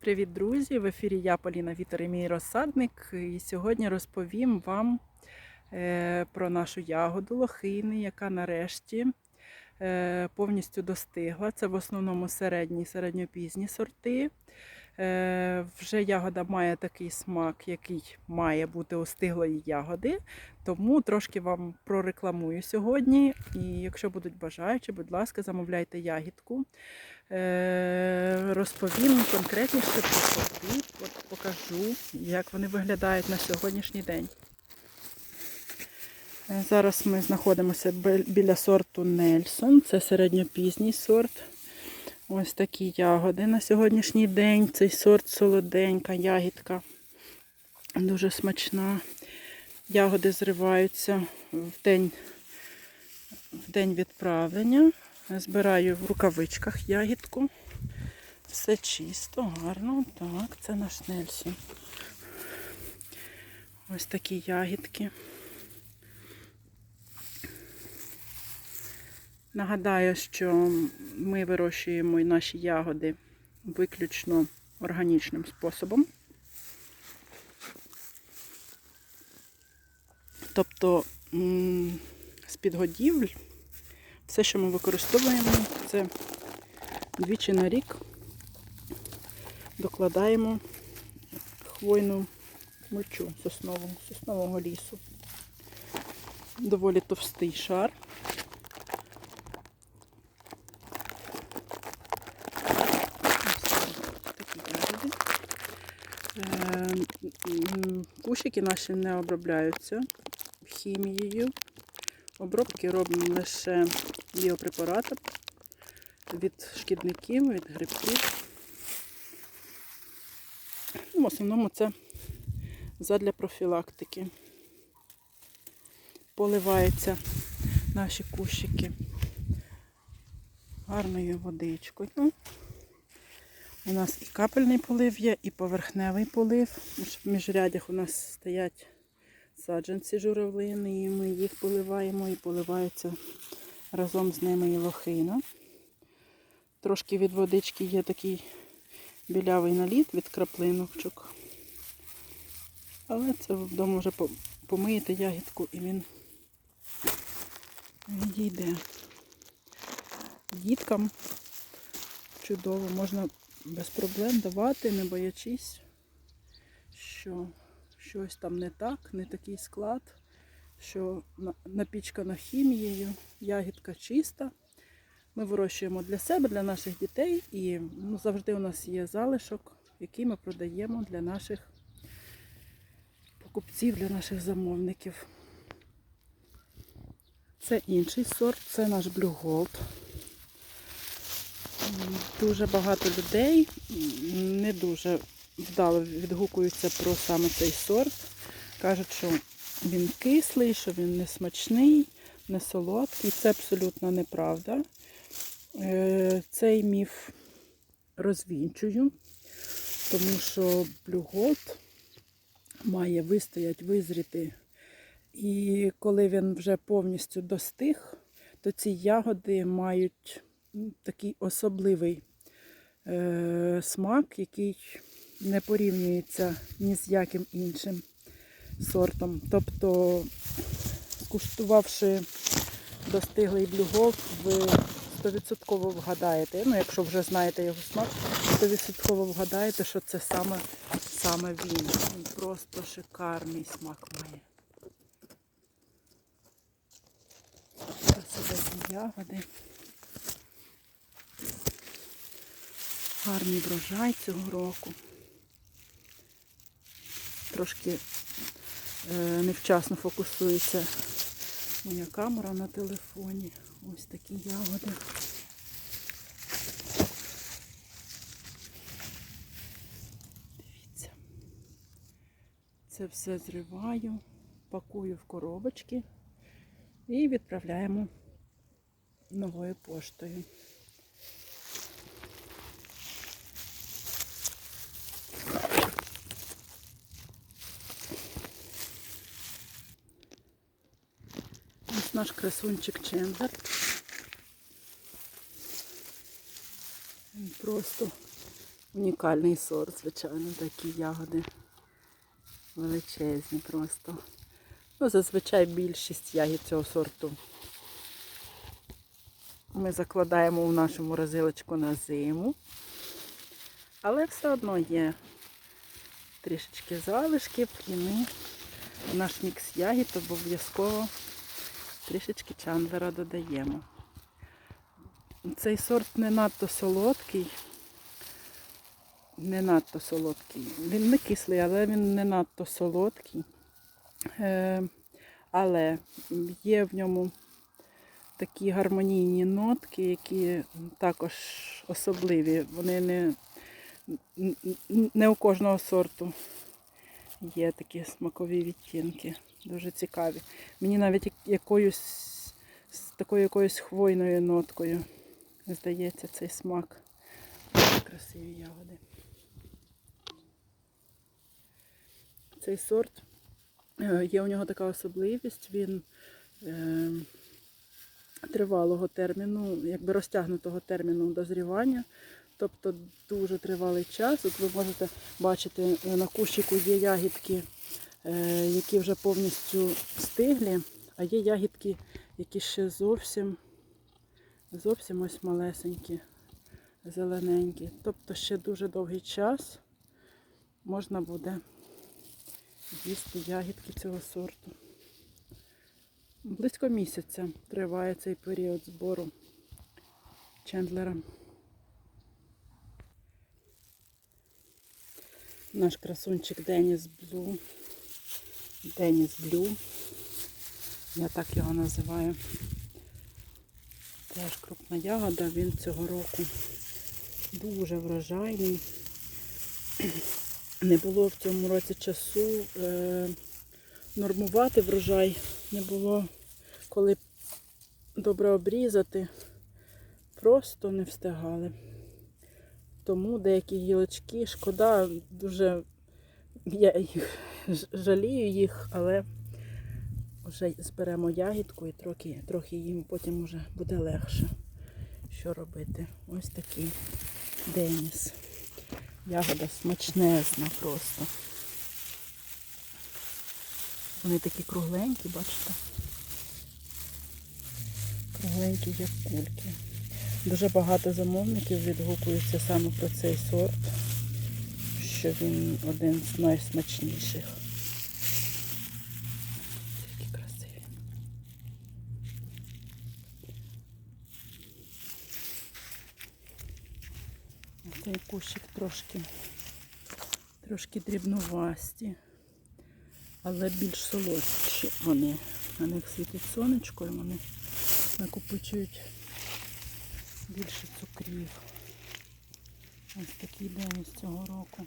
Привіт, друзі! В ефірі я Поліна Вітер і мій розсадник. І сьогодні розповім вам е, про нашу ягоду лохини, яка нарешті е, повністю достигла. Це в основному середні, середньопізні сорти. Е, Вже ягода має такий смак, який має бути у стиглої ягоди. Тому трошки вам прорекламую сьогодні. І якщо будуть бажаючі, будь ласка, замовляйте ягідку. Е, Розповім конкретніше про сорти, покажу, як вони виглядають на сьогоднішній день. Е, Зараз ми знаходимося біля сорту Нельсон. Це середньопізній сорт. Ось такі ягоди на сьогоднішній день. Цей сорт солоденька, ягідка. Дуже смачна. Ягоди зриваються в день, в день відправлення. Збираю в рукавичках ягідку. Все чисто, гарно. Так, це наш Нельсон. Ось такі ягідки. Нагадаю, що ми вирощуємо наші ягоди виключно органічним способом. Тобто м, з підгодівель все, що ми використовуємо, це двічі на рік докладаємо хвойну мочу соснового, соснового лісу. Доволі товстий шар. Е, Кущики наші не обробляються хімією. Обробки робимо лише біопрепаратом від шкідників, від грибків. Ну, в основному це задля профілактики. Поливаються наші кущики гарною водичкою. У нас і капельний полив є, і поверхневий полив. В міжрядях у нас стоять саджанці журавлини, і ми їх поливаємо і поливаються разом з ними і лохина. Трошки від водички є такий білявий наліт від краплиночок. Але це вдома вже помиєте ягідку і він відійде. Діткам чудово, можна без проблем давати, не боячись, що щось там не так, не такий склад, що на- напічкана хімією, ягідка чиста. Ми вирощуємо для себе, для наших дітей, і ну, завжди у нас є залишок, який ми продаємо для наших покупців, для наших замовників. Це інший сорт, це наш Blue Gold. Дуже багато людей не дуже вдало відгукуються про саме цей сорт. Кажуть, що він кислий, що він не смачний, не солодкий. Це абсолютно неправда. Е, Цей міф розвінчую, тому що Gold має вистоять, визріти. І коли він вже повністю достиг, то ці ягоди мають такий особливий е, смак, який не порівнюється ні з яким іншим сортом. Тобто, скуштувавши достиглий блюгов, ви 100% вгадаєте. Ну, якщо вже знаєте його смак, 100% вгадаєте, що це саме, саме він. Він просто шикарний смак має. Красивезні ягоди. Гарний врожай цього року. Трошки невчасно фокусується моя камера на телефоні. Ось такі ягоди. Дивіться. Це все зриваю, пакую в коробочки і відправляємо новою поштою. Ось наш красунчик Чендлер. Він просто Унікальний сорт, звичайно, такі ягоди. Величезні просто. Ну, зазвичай більшість ягід цього сорту ми закладаємо в нашу морозилочку на зиму. Але все одно є трішечки залишків і ми наш мікс ягід обов'язково трішечки чандлера додаємо. Цей сорт не надто солодкий. Не надто солодкий. Він не кислий, але він не надто солодкий. Е, але є в ньому такі гармонійні нотки, які також особливі. Вони не, не у кожного сорту є такі смакові відтінки. Дуже цікаві. Мені навіть якоюсь з такою якоюсь хвойною ноткою здається цей смак. Красиві ягоди. Цей сорт, е, є у нього така особливість, він е, тривалого терміну, якби розтягнутого терміну дозрівання, тобто дуже тривалий час. От ви можете бачити, е, на кущику є ягідки, е, які вже повністю стиглі, а є ягідки, які ще зовсім, зовсім ось малесенькі, зелененькі. Тобто ще дуже довгий час можна буде їсти ягідки цього сорту. Близько місяця триває цей період збору чендлера. Наш красунчик Деніс Блю. Деніс Блю. Я так його називаю. Теж крупна ягода, він цього року дуже врожайний. Не було в цьому році часу е, нормувати врожай, не було коли добре обрізати, просто не встигали. Тому деякі гілочки, шкода, дуже я їх жалію їх, але вже зберемо ягідку і трохи, трохи їм потім вже буде легше. Що робити? Ось такий Деніс. Ягода смачнезна просто. Вони такі кругленькі, бачите? Кругленькі, як кульки. Дуже багато замовників відгукуються саме про цей сорт, що він один з найсмачніших. Такі красиві. Цей кущик трошки, трошки дрібновасті, але більш солодші вони. На них світить сонечко і вони накопичують більше цукрів. Ось такий день з цього року.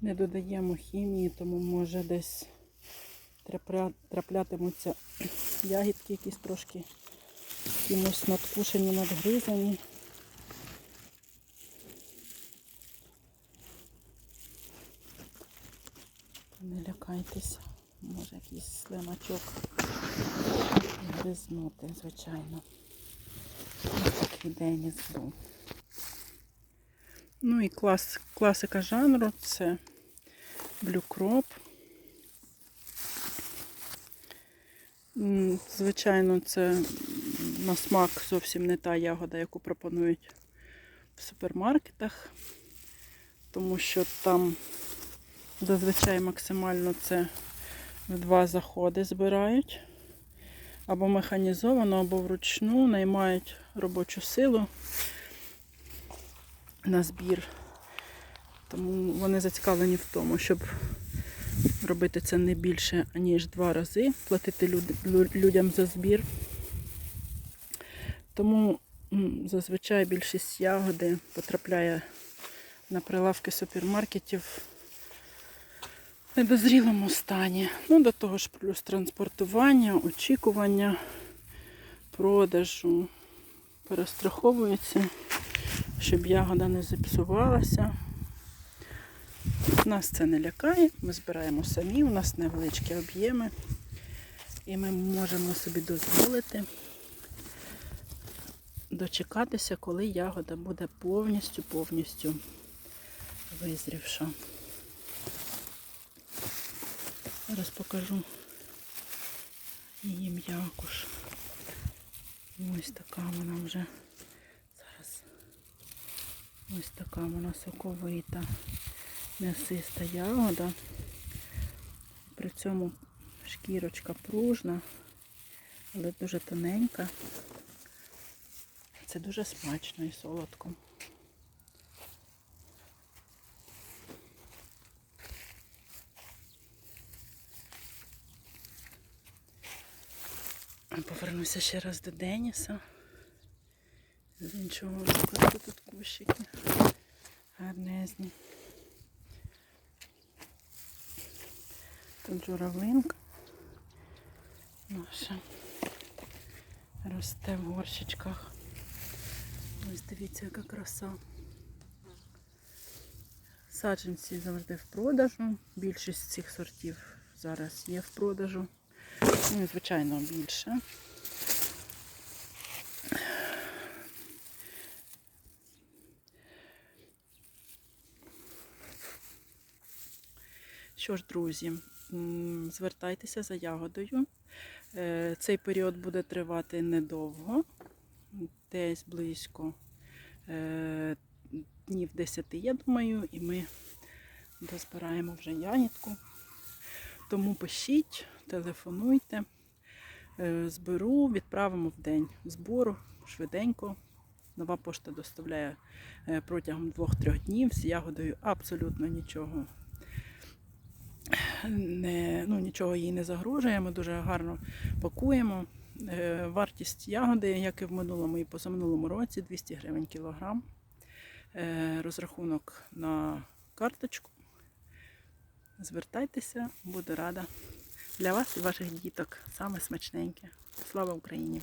Не додаємо хімії, тому може десь траплятимуться ягідки якісь трошки якимось надкушені, надгризані. Не лякайтеся, може якийсь слимачок гризнути, звичайно. Ось такий день із був. Ну і клас, класика жанру це блюкроп. Звичайно, це на смак зовсім не та ягода, яку пропонують в супермаркетах, тому що там зазвичай максимально це в два заходи збирають. Або механізовано, або вручну наймають робочу силу на збір. Тому вони зацікавлені в тому, щоб робити це не більше, ніж два рази, платити люд- людям за збір. Тому зазвичай більшість ягоди потрапляє на прилавки супермаркетів в недозрілому стані. Ну, до того ж, плюс транспортування, очікування, продажу. Перестраховується, щоб ягода не зіпсувалася. Нас це не лякає, ми збираємо самі, у нас невеличкі об'єми. І ми можемо собі дозволити дочекатися, коли ягода буде повністю повністю визрівша. Зараз покажу її м'якуш. Ось така вона вже зараз. Ось така вона соковита, м'ясиста ягода. При цьому шкірочка пружна, але дуже тоненька. Це дуже смачно і солодко. Повернуся ще раз до Деніса. З іншого боку тут кущики гарнезні. Тут журавлинка наша росте в горщичках. Ось дивіться, яка краса. Саджанці завжди в продажу. Більшість цих сортів зараз є в продажу. Ну, звичайно, більше. Що ж, друзі, звертайтеся за ягодою. Е, Цей період буде тривати недовго, десь близько е, днів 10, я думаю, і ми дозбираємо вже ягідку. Тому пишіть, телефонуйте, Е, зберу, відправимо в день збору швиденько. Нова пошта доставляє протягом 2-3 днів з ягодою абсолютно нічого не, ну, нічого їй не загрожує. Ми дуже гарно пакуємо. Е, Вартість ягоди, як і в минулому і позаминулому році, 200 гривень кілограм. Е, Розрахунок на карточку. Звертайтеся, буду рада. Для вас і ваших діток саме смачненьке. Слава Україні!